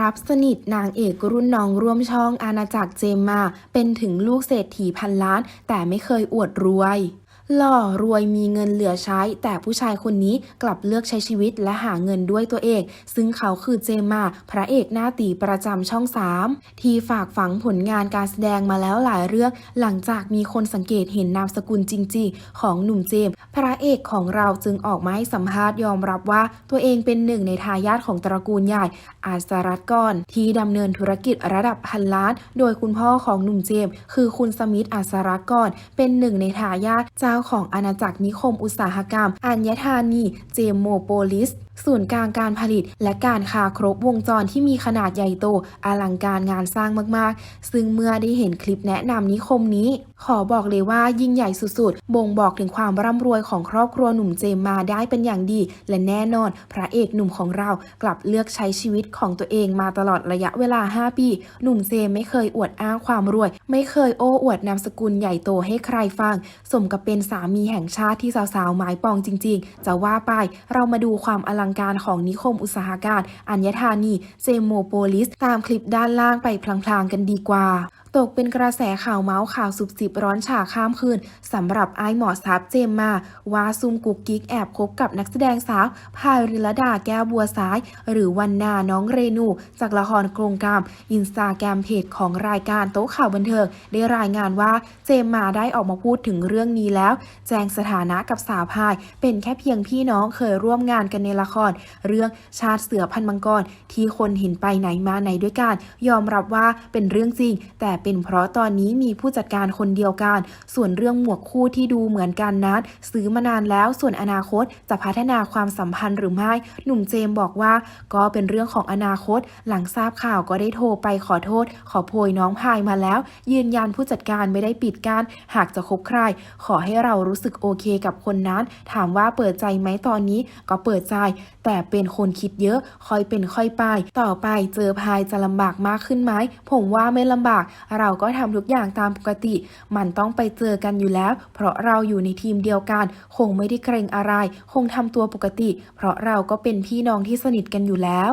รับสนิทนางเอกรุ่นน้องร่วมช่องอาณาจักรเจมมา เป็นถึงลูกเศรษฐีพันล้าน แต่ไม่เคยอวดรวย หล่อรวยมีเงินเหลือใช้ แต่ผู้ชายคนนี้กลับเลือกใช้ชีวิตและหาเงินด้วยตัวเอง ซึ่งเขาคือเจมมาพระเอกหน้าตีประจำช่อง 3 ที่ฝากฝังผลงานการแสดงมาแล้วหลายเรื่อง หลังจากมีคนสังเกตเห็นนามสกุลจริง ๆ ของหนุ่มเจมส์พระเอกของเราจึงออกมาให้สัมภาษณ์ยอมรับว่า ตัวเองเป็นหนึ่งในทายาทของตระกูลใหญ่ อาสรัตก่อนที่ดำเนินธุรกิจระดับพันล้าน โดยคุณพ่อของหนุ่มเจมส์คือคุณสมิธอาสรัตก่อนเป็นหนึ่งในทายาทเจ้าของอาณาจักรนิคมอุตสาหกรรมอัญธานี เจมโมโปลิส ศูนย์กลางการผลิต และการค้าครบวงจรที่มีขนาดใหญ่โตอลังการงานสร้างมากๆ ซึ่งเมื่อได้เห็นคลิปแนะนำนิคมนี้ ขอบอกเลยว่ายิ่งใหญ่สุดๆ บ่งบอกถึงความร่ำรวยของครอบครัวหนุ่มเจมมาได้เป็นอย่างดี และแน่นอน พระเอกหนุ่มของเรากลับเลือกใช้ชีวิตของตัวเองมาตลอดระยะเวลา 5 ปี หนุ่มเจมไม่เคยอวดอ้างความรวย ไม่เคยโอ้อวดนามสกุลใหญ่โตให้ใครฟัง สมกับเป็นสามีแห่งชาติที่สาวๆหมายปองจริง ๆ จะว่าไปเรามาดูความอลังการของนิคมอุตสาหการอัญธานีเจมโมโปลิส ตามคลิปด้านล่างไปพลางๆกันดีกว่าตกเป็นกระแสข่าวเมาส์ข่าวสุบสิบร้อนฉาข้ามคืนสำหรับไอหมอซับเจมมาว่าซุมกุกกิ๊กแอบคบกับนักแสดงสาวพายริลดาแก้วบัวซ้าย หรือวันนาน้องเรนู จากละครกรงกรรมอินสตาแกรมเพจของรายการโต๊ะข่าวบันเทิงได้รายงานว่าเจมมาได้ออกมาพูดถึงเรื่องนี้แล้ว แจ้งสถานะกับสาวพาย เป็นแค่เพียงพี่น้องเคยร่วมงานกันในละคร เรื่องชาติเสือพันมังกรที่คนเห็นไปไหนมาไหนด้วยกันยอมรับว่าเป็นเรื่องจริงแต่เป็นเพราะตอนนี้มีผู้จัดการคนเดียวกัน ส่วนเรื่องหมวกคู่ที่ดูเหมือนกันนั้นซื้อมานานแล้วส่วนอนาคตจะพัฒนาความสัมพันธ์หรือไม่ หนุ่มเจมส์บอกว่า ก็เป็นเรื่องของอนาคต หลังทราบข่าวก็ได้โทรไปขอโทษ ขอโพยน้องพายมาแล้ว ยืนยันผู้จัดการไม่ได้ปิดกั้นหากจะคบใคร ขอให้เรารู้สึกโอเคกับคนนั้น ถามว่าเปิดใจไหมตอนนี้ก็เปิดใจ แต่เป็นคนคิดเยอะค่อยเป็นค่อยไป ต่อไปเจอพายจะลำบากมากขึ้นไหมผมว่าไม่ลำบากเราก็ทำทุกอย่างตามปกติ มันต้องไปเจอกันอยู่แล้ว เพราะเราอยู่ในทีมเดียวกัน คงไม่ได้เกรงอะไร คงทำตัวปกติ เพราะเราก็เป็นพี่น้องที่สนิทกันอยู่แล้ว